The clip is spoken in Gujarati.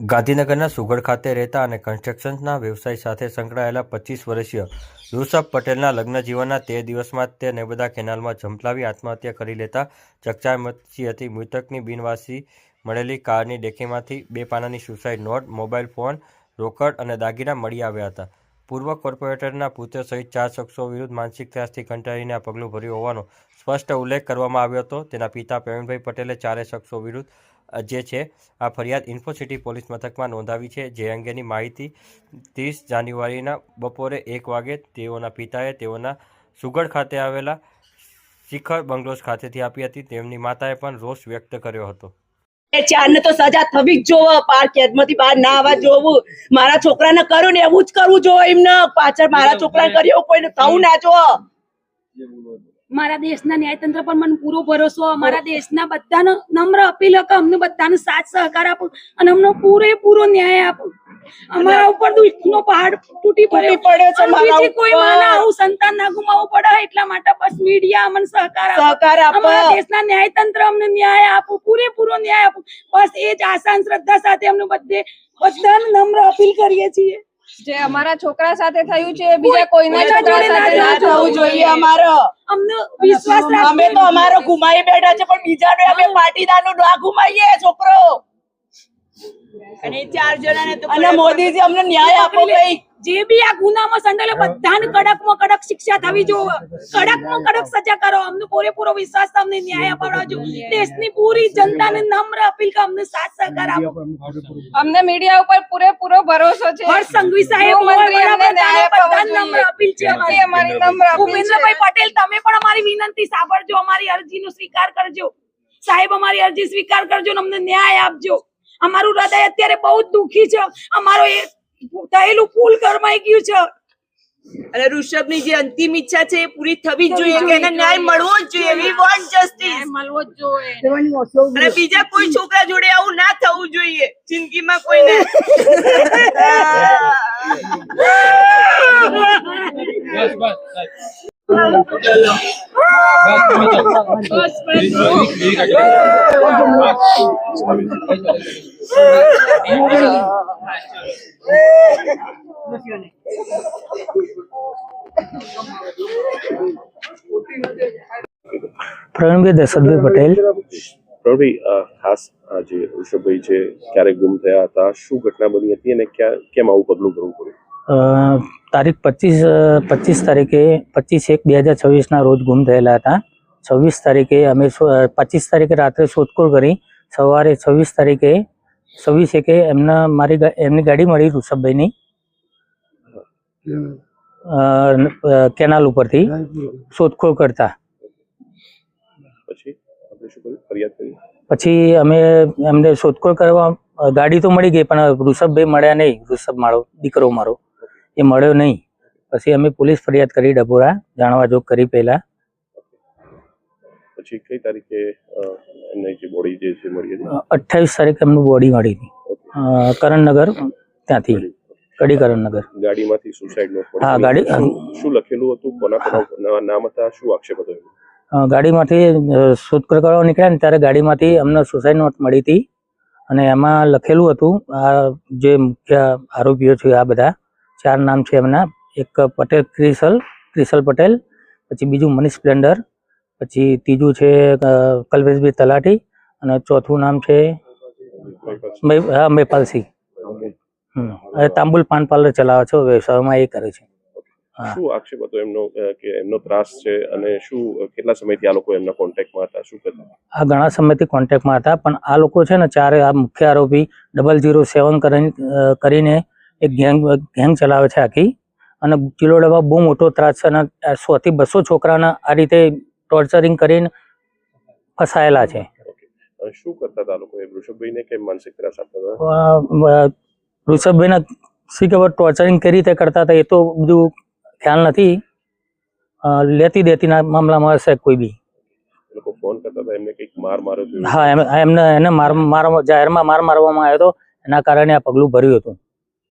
ગાંધીનગરના સુગડ ખાતે રહેતા અને કન્સ્ટ્રક્શનના વ્યવસાય સાથે સંકળાયેલા પચીસ વર્ષીય ઋષભ પટેલના લગ્ન જીવનના તે દિવસમાં જ તે નર્મદા કેનાલમાં ઝંપલાવી આત્મહત્યા કરી લેતા ચકચાર મચી હતી. મૃતકની બિનવાસી મળેલી કારની ડેકીમાંથી બે પાનાની સુસાઇડ નોટ મોબાઈલ ફોન, રોકડ અને દાગીના મળી આવ્યા હતા. પૂર્વ કોર્પોરેટરના પુત્ર સહિત ચાર શખ્સો વિરુદ્ધ માનસિક ત્રાસથી કંટાળીને આ પગલું ભર્યું હોવાનો સ્પષ્ટ ઉલ્લેખ કરવામાં આવ્યો હતો. તેના પિતા પ્રવીણભાઈ પટેલે ચારે શખ્સો વિરુદ્ધ જે છે, આ ફરિયાદ ઇન્ફોસિટી પોલીસ મથકમાં નોંધાવી છે. જે અંગેની માહિતી ત્રીસ જાન્યુઆરીના બપોરે એક વાગે તેઓના પિતાએ તેઓના સુગઢ ખાતે આવેલા શિખર બંગલોઝ ખાતેથી આપી હતી. તેમની માતાએ પણ રોષ વ્યક્ત કર્યો હતો. ચારને તો સજા થવી જ જોવો. બાર કેદમાંથી બહાર ના આવવા જોવું. મારા છોકરાને કર્યું ને એવું જ કરવું જોવો એમને. પાછળ મારા છોકરાને કર્યું કોઈને થવું ના જોવો. મારા દેશના ન્યાયતંત્ર પર મને પૂરો ભરોસો. મારા દેશના બધાને નમ્ર અપીલ કે અમને બધાને સાથ સહકાર આપો અને અમને પૂરેપૂરો ન્યાય આપો. અમારા ઉપર દુઃખનો પહાડ તૂટી પડ્યો પડે પડ્યો છે મારા બીજી કોઈ માના આવું સંતાન ના ગુમાવવું પડે એટલા માટે બસ મીડિયા અમને સહકાર આપો. સહકાર આપો. અમારા દેશના ન્યાયતંત્ર અમને ન્યાય આપો પૂરેપૂરો ન્યાય આપો. બસ એ જ આશા શ્રદ્ધા સાથે અમને બધે બધાને નમ્ર અપીલ કરીએ છીએ. જે અમારા છોકરા સાથે થયું છે બીજા કોઈના છોકરા સાથે ના થવું થવું જોઈએ. અમારો. અમને વિશ્વાસ અમે તો અમારો ગુમાઈ બેઠા છે પણ બીજાનો અમે પાટીદારનો ના ગુમાઈએ છોકરો. અને ચાર જણાને તો અને મોદીજી અમને ન્યાય આપો કઈ જે બી આ ગુનામાં સંડેલો બધાને કડકમાં કડક શિક્ષા થવી જોઈએ કડકમાં કડક સજા કરો. અમને પૂરેપૂરો વિશ્વાસ છે, અમને ન્યાય અપાવજો દેશની પૂરી જનતાને નમ્ર અપીલ કે અમને સાથ સહકાર આપો. અમને મીડિયા ઉપર પૂરેપૂરો ભરોસો છે. હર સંઘવી સાહેબ મંત્રી અમને ન્યાય બધાને નમ્ર અપીલ છે અમારી. નમ્ર અપીલ ભૂપેન્દ્રભાઈ પટેલ તમે પણ અમારી વિનંતી સાંભળજો. અમારી અરજીનો સ્વીકાર કરજો. સાહેબ અમારી અરજી સ્વીકાર કરજો અને અમને ન્યાય આપજો. અમારું હૃદય અત્યારે બહુ જ દુખી છે. અમારો એ થયેલું પુલ કરમાઈ ગયું છે. અને ઋષભની જે અંતિમ ઈચ્છા છે એ પૂરી થવી જ જોઈએ કે એને ન્યાય મળવો જ જોઈએ. વી વોન્ટ જસ્ટિસ મળવો જ જોઈએ. અને બીજા કોઈ છોકરા જોડે આવું ના થવું જોઈએ. જિંદગીમાં કોઈને. બસ બસ. પ્રવીણભાઈ દશરથભાઈ પટેલ. પ્રવીણભાઈ ખાસ આજે ઋષભભાઈ છે ક્યારે ગુમ થયા હતા શું ઘટના બની હતી અને ક્યાં કેમ આવું પગલું ભરવું પડ્યું? તારીખ પચીસ પચીસ તારીખે પચીસ એક બે હજાર છવ્વીસના રોજ ગુમ થયેલા હતા. છવ્વીસ તારીખે અમે પચીસ તારીખે રાત્રે શોધખોળ કરી. સવારે છવ્વીસ તારીખે છવ્વીસ એકે એમના મારી એમની ગાડી મળી ઋષભભાઈની કેનાલ ઉપરથી શોધખોળ કરતા. પછી અમે એમને શોધખોળ કરવા ગાડી તો મળી ગઈ પણ ઋષભભાઈ મળ્યા નહીં. ઋષભ મારો દીકરો મારો એ મળ્યો નહીં. પછી અમે પોલીસ ફરિયાદ કરી ડભોરા જાણવા જોગ કરી પહેલા. પછી કઈ તારીખે એમની જે બોડી જે છે મળી હતી? અઠ્ઠાવીસ તારીખે એમનું બોડી મળી હતી. કરણનગર ત્યાંથી. કડી કરણનગર. ગાડીમાંથી સુસાઇડ નોટ હા, ગાડી- શું- લખેલું હતું? કોના કોના નામ હતા? શું આક્ષેપ હતો ગાડીમાંથી શોધખોળ કરવા નીકળ્યા ને ત્યારે ગાડીમાંથી અમને સુસાઇડ નોટ મળી હતી. અને એમાં લખેલું હતું આ જે મુખ્ય આરોપીઓ છે આ બધા ચાર નામ છે એમના. એક પટેલ ક્રિસલ ક્રિસલ પટેલ પછી બીજું મનીષ સ્પ્લેન્ડર પછી ત્રીજું છે કલ્પેશભાઈ તલાટી અને ચોથું નામ છે હા મેપાલસિંહ હમ તાંબુલ પાન પાર્લર ચલાવે છે વ્યવસાયમાં એ કરે છે. શું આક્ષેપ હતો એમનો કે એમનો ત્રાસ છે અને શું કેટલા સમયથી આ લોકો એમના કોન્ટેક્ટમાં હતા? શું કરતા આ ઘણા સમયથી કોન્ટેક્ટમાં હતા પણ આ લોકો છે ને ચારે આ મુખ્ય આરોપી ડબલ ઝીરો સેવન કરીને એક ગેંગ ગેંગ ચલાવે છે આખી. અને ચિલોડામાં બહુ મોટો ત્રાસ છે અને આ સો થી બસો છોકરાના આ રીતે ટોર્ચરિંગ કરીને ફસાયેલા છે. શું કરતા હતા લોકો એ? કેમ માનસિક ત્રાસ આપતા હતા? અ, અ, ખબર ટોર્ચરિંગ કઈ રીતે કરતા હતા એ તો બધું ખ્યાલ નથી. લેતી દેતીના મામલામાં હશે કોઈ બી. લોકો ફોન કરતા હતા એમને કંઈક માર માર્યો હા એમને એને માર માર જાહેરમાં માર મારવામાં આવ્યો હતો એના કારણે આ પગલું ભર્યું હતું.